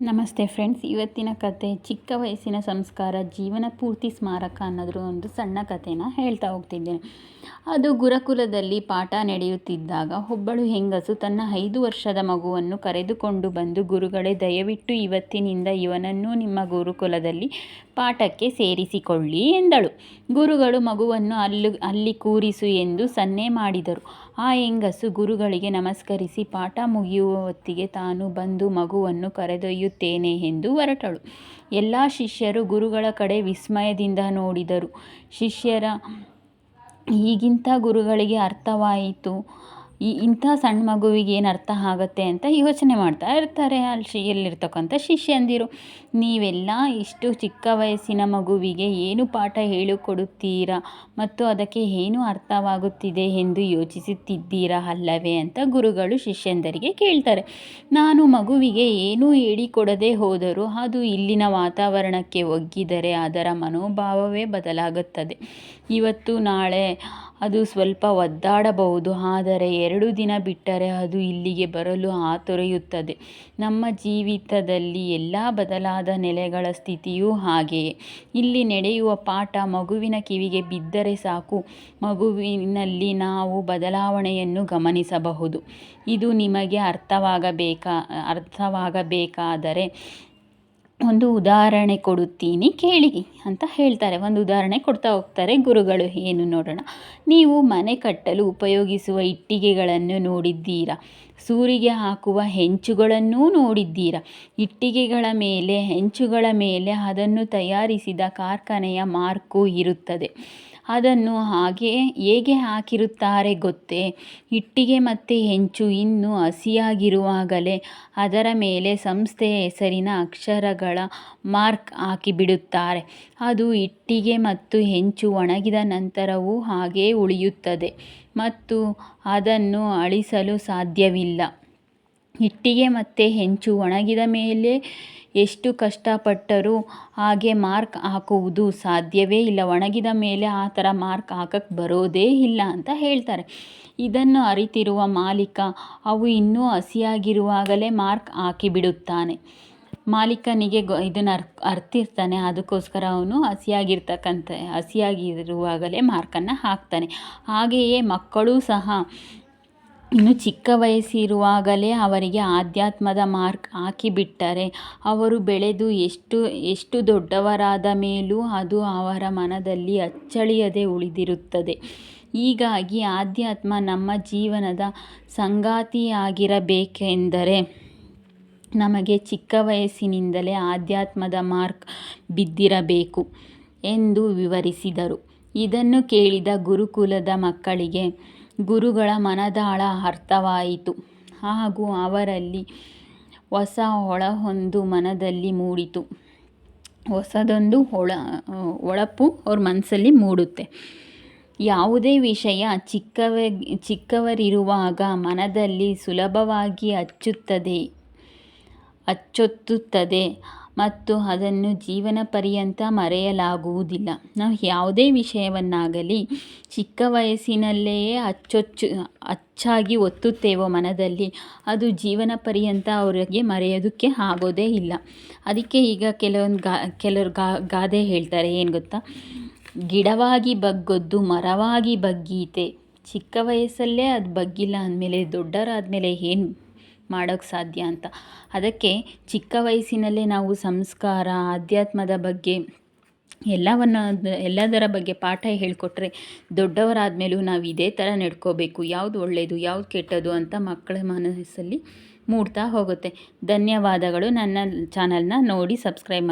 ನಮಸ್ತೆ ಫ್ರೆಂಡ್ಸ್, ಇವತ್ತಿನ ಕತೆ ಚಿಕ್ಕ ವಯಸ್ಸಿನ ಸಂಸ್ಕಾರ, ಜೀವನ ಪೂರ್ತಿ ಸ್ಮಾರಕ ಅನ್ನೋದ್ರ ಒಂದು ಸಣ್ಣ ಕಥೆನ ಹೇಳ್ತಾ ಹೋಗ್ತಿದ್ದೇನೆ. ಅದು ಗುರುಕುಲದಲ್ಲಿ ಪಾಠ ನಡೆಯುತ್ತಿದ್ದಾಗ ಒಬ್ಬಳು ಹೆಂಗಸು ತನ್ನ ಐದು ವರ್ಷದ ಮಗುವನ್ನು ಕರೆದುಕೊಂಡು ಬಂದು, ಗುರುಗಳೇ, ದಯವಿಟ್ಟು ಇವತ್ತಿನಿಂದ ಇವನನ್ನು ನಿಮ್ಮ ಗುರುಕುಲದಲ್ಲಿ ಪಾಠಕ್ಕೆ ಸೇರಿಸಿಕೊಳ್ಳಿ ಎಂದಳು. ಗುರುಗಳು ಮಗುವನ್ನು ಅಲ್ಲಿ ಅಲ್ಲಿ ಕೂರಿಸು ಎಂದು ಸನ್ನೆ ಮಾಡಿದರು. ಆ ಹೆಂಗಸು ಗುರುಗಳಿಗೆ ನಮಸ್ಕರಿಸಿ ಪಾಠ ಮುಗಿಯುವ ಹೊತ್ತಿಗೆ ತಾನು ಬಂದು ಮಗುವನ್ನು ಕರೆದೊಯ್ಯುತ್ತೇನೆ ಎಂದು ಹೊರಟಳು. ಎಲ್ಲ ಶಿಷ್ಯರು ಗುರುಗಳ ಕಡೆ ವಿಸ್ಮಯದಿಂದ ನೋಡಿದರು. ಶಿಷ್ಯರ, ಈಗಿಂತ ಗುರುಗಳಿಗೆ ಅರ್ಥವಾಯಿತು. ಈ ಇಂಥ ಸಣ್ಣ ಮಗುವಿಗೆ ಏನು ಅರ್ಥ ಆಗುತ್ತೆ ಅಂತ ಯೋಚನೆ ಮಾಡ್ತಾ ಇರ್ತಾರೆ. ಅಲ್ಲಿ ಎಲ್ಲಿರ್ತಕ್ಕಂಥ ಶಿಷ್ಯಂದಿರು, ನೀವೆಲ್ಲ ಇಷ್ಟು ಚಿಕ್ಕ ವಯಸ್ಸಿನ ಮಗುವಿಗೆ ಏನು ಪಾಠ ಹೇಳಿಕೊಡುತ್ತೀರಾ ಮತ್ತು ಅದಕ್ಕೆ ಏನು ಅರ್ಥವಾಗುತ್ತಿದೆ ಎಂದು ಯೋಚಿಸುತ್ತಿದ್ದೀರಾ ಅಲ್ಲವೇ ಅಂತ ಗುರುಗಳು ಶಿಷ್ಯಂದರಿಗೆ ಕೇಳ್ತಾರೆ. ನಾನು ಮಗುವಿಗೆ ಏನೂ ಹೇಳಿಕೊಡದೆ ಹೋದರೂ ಅದು ಇಲ್ಲಿನ ವಾತಾವರಣಕ್ಕೆ ಒಗ್ಗಿದರೆ ಅದರ ಮನೋಭಾವವೇ ಬದಲಾಗುತ್ತದೆ. ಇವತ್ತು ನಾಳೆ ಅದು ಸ್ವಲ್ಪ ಒದ್ದಾಡಬಹುದು, ಆದರೆ ಎರಡು ದಿನ ಬಿಟ್ಟರೆ ಅದು ಇಲ್ಲಿಗೆ ಬರಲು ಹಾತೊರೆಯುತ್ತದೆ ನಮ್ಮ ಜೀವಿತದಲ್ಲಿ ಎಲ್ಲ ಬದಲಾದ ನೆಲೆಗಳ ಸ್ಥಿತಿಯೂ ಹಾಗೆಯೇ. ಇಲ್ಲಿ ನಡೆಯುವ ಪಾಠ ಮಗುವಿನ ಕಿವಿಗೆ ಬಿದ್ದರೆ ಸಾಕು. ಮಗುವಿನಲ್ಲಿ ನಾವು ಬದಲಾವಣೆಯನ್ನು ಗಮನಿಸಬಹುದು. ಇದು ನಿಮಗೆ ಅರ್ಥವಾಗಬೇಕಾ, ಅರ್ಥವಾಗಬೇಕಾದರೆ ಒಂದು ಉದಾಹರಣೆ ಕೊಡುತ್ತೀನಿ, ಕೇಳಿ ಅಂತ ಹೇಳ್ತಾರೆ. ಒಂದು ಉದಾಹರಣೆ ಕೊಡ್ತಾ ಹೋಗ್ತಾರೆ ಗುರುಗಳು. ಏನು ನೋಡೋಣ. ನೀವು ಮನೆ ಕಟ್ಟಲು ಉಪಯೋಗಿಸುವ ಇಟ್ಟಿಗೆಗಳನ್ನು ನೋಡಿದ್ದೀರಾ? ಸೂರಿಗೆ ಹಾಕುವ ಹೆಂಚುಗಳನ್ನೂ ನೋಡಿದ್ದೀರಾ? ಇಟ್ಟಿಗೆಗಳ ಮೇಲೆ, ಹೆಂಚುಗಳ ಮೇಲೆ ಅದನ್ನು ತಯಾರಿಸಿದ ಕಾರ್ಖಾನೆಯ ಮಾರ್ಕು ಇರುತ್ತದೆ. ಅದನ್ನು ಹಾಗೆ ಹೇಗೆ ಹಾಕಿರುತ್ತಾರೆ ಗೊತ್ತೇ? ಇಟ್ಟಿಗೆ ಮತ್ತು ಹೆಂಚು ಇನ್ನೂ ಹಸಿಯಾಗಿರುವಾಗಲೇ ಅದರ ಮೇಲೆ ಸಂಸ್ಥೆಯ ಹೆಸರಿನ ಅಕ್ಷರಗಳ ಮಾರ್ಕ್ ಹಾಕಿಬಿಡುತ್ತಾರೆ. ಅದು ಇಟ್ಟಿಗೆ ಮತ್ತು ಹೆಂಚು ಒಣಗಿದ ನಂತರವೂ ಹಾಗೇ ಉಳಿಯುತ್ತದೆ ಮತ್ತು ಅದನ್ನು ಅಳಿಸಲು ಸಾಧ್ಯವಿಲ್ಲ. ಇಟ್ಟಿಗೆ ಮತ್ತು ಹೆಂಚು ಒಣಗಿದ ಮೇಲೆ ಎಷ್ಟು ಕಷ್ಟಪಟ್ಟರೂ ಹಾಗೆ ಮಾರ್ಕ್ ಹಾಕುವುದು ಸಾಧ್ಯವೇ ಇಲ್ಲ. ಒಣಗಿದ ಮೇಲೆ ಆ ಥರ ಮಾರ್ಕ್ ಹಾಕಕ್ಕೆ ಬರೋದೇ ಇಲ್ಲ ಅಂತ ಹೇಳ್ತಾರೆ. ಇದನ್ನು ಅರಿತಿರುವ ಮಾಲೀಕ, ಅವು ಇನ್ನೂ ಹಸಿಯಾಗಿರುವಾಗಲೇ ಮಾರ್ಕ್ ಹಾಕಿಬಿಡುತ್ತಾನೆ. ಮಾಲೀಕನಿಗೆ ಗೊ, ಇದನ್ನು ಅರ್, ಅರ್ತಿರ್ತಾನೆ. ಅದಕ್ಕೋಸ್ಕರ ಅವನು ಹಸಿಯಾಗಿರ್ತಕ್ಕಂಥ, ಹಸಿಯಾಗಿರುವಾಗಲೇ ಮಾರ್ಕನ್ನು ಹಾಕ್ತಾನೆ. ಹಾಗೆಯೇ ಮಕ್ಕಳು ಸಹ ಇನ್ನು ಚಿಕ್ಕ ವಯಸ್ಸಿರುವಾಗಲೇ ಅವರಿಗೆ ಆಧ್ಯಾತ್ಮದ ಮಾರ್ಕ್ ಹಾಕಿಬಿಟ್ಟರೆ ಅವರು ಬೆಳೆದು ಎಷ್ಟು ಎಷ್ಟು ದೊಡ್ಡವರಾದ ಮೇಲೂ ಅದು ಅವರ ಮನದಲ್ಲಿ ಅಚ್ಚಳಿಯದೆ ಉಳಿದಿರುತ್ತದೆ. ಹೀಗಾಗಿ ಆಧ್ಯಾತ್ಮ ನಮ್ಮ ಜೀವನದ ಸಂಗಾತಿಯಾಗಿರಬೇಕೆಂದರೆ ನಮಗೆ ಚಿಕ್ಕ ವಯಸ್ಸಿನಿಂದಲೇ ಆಧ್ಯಾತ್ಮದ ಮಾರ್ಕ್ ಬಿದ್ದಿರಬೇಕು ಎಂದು ವಿವರಿಸಿದರು. ಇದನ್ನು ಕೇಳಿದ ಗುರುಕುಲದ ಮಕ್ಕಳಿಗೆ ಗುರುಗಳ ಮನದಾಳ ಅರ್ಥವಾಯಿತು. ಹಾಗೂ ಅವರಲ್ಲಿ ಹೊಸ ಹೊಳಹೊಂದು ಮನದಲ್ಲಿ ಮೂಡಿತು. ಹೊಸದೊಂದು ಹೊಳ ಹೊಳಪು ಅವ್ರ ಮನಸ್ಸಲ್ಲಿ ಮೂಡುತ್ತೆ. ಯಾವುದೇ ವಿಷಯ ಚಿಕ್ಕವ, ಚಿಕ್ಕವರಿರುವಾಗ ಮನದಲ್ಲಿ ಸುಲಭವಾಗಿ ಹಚ್ಚುತ್ತದೆ ಅಚ್ಚೊತ್ತುತ್ತದೆ ಮತ್ತು ಅದನ್ನು ಜೀವನ ಪರ್ಯಂತ ಮರೆಯಲಾಗುವುದಿಲ್ಲ. ನಾವು ಯಾವುದೇ ವಿಷಯವನ್ನಾಗಲಿ ಚಿಕ್ಕ ವಯಸ್ಸಿನಲ್ಲೇ ಅಚ್ಚೊಚ್ಚು, ಅಚ್ಚಾಗಿ ಒತ್ತುತ್ತೇವೋ ಮನದಲ್ಲಿ, ಅದು ಜೀವನ ಪರ್ಯಂತ ಅವರಿಗೆ ಮರೆಯೋದಕ್ಕೆ ಆಗೋದೇ ಇಲ್ಲ. ಅದಕ್ಕೆ ಈಗ ಕೆಲವೊಂದು ಗಾ, ಕೆಲವ್ರು ಗಾದೆ ಹೇಳ್ತಾರೆ, ಏನು ಗೊತ್ತಾ? ಗಿಡವಾಗಿ ಬಗ್ಗದ್ದು ಮರವಾಗಿ ಬಗ್ಗೀತೆ. ಚಿಕ್ಕ ವಯಸ್ಸಲ್ಲೇ ಅದು ಬಗ್ಗಿಲ್ಲ ಅಂದಮೇಲೆ, ದೊಡ್ಡವರಾದ್ಮೇಲೆ ಏನು ಮಾಡೋಕ್ಕೆ ಸಾಧ್ಯ ಅಂತ. ಅದಕ್ಕೆ ಚಿಕ್ಕ ವಯಸ್ಸಿನಲ್ಲೇ ನಾವು ಸಂಸ್ಕಾರ ಆಧ್ಯಾತ್ಮದ ಬಗ್ಗೆ ಎಲ್ಲವನ್ನು ಎಲ್ಲದರ ಬಗ್ಗೆ ಪಾಠ ಹೇಳಿಕೊಟ್ರೆ ದೊಡ್ಡವರಾದ್ಮೇಲೂ ನಾವು ಇದೇ ಥರ ನಡ್ಕೋಬೇಕು. ಯಾವುದು ಒಳ್ಳೆಯದು ಯಾವುದು ಕೆಟ್ಟದ್ದು ಅಂತ ಮಕ್ಕಳ ಮನಸ್ಸಲ್ಲಿ ಮೂಡ್ತಾ ಹೋಗುತ್ತೆ. ಧನ್ಯವಾದಗಳು. ನನ್ನ ಚಾನಲ್ನ ನೋಡಿ ಸಬ್ಸ್ಕ್ರೈಬ್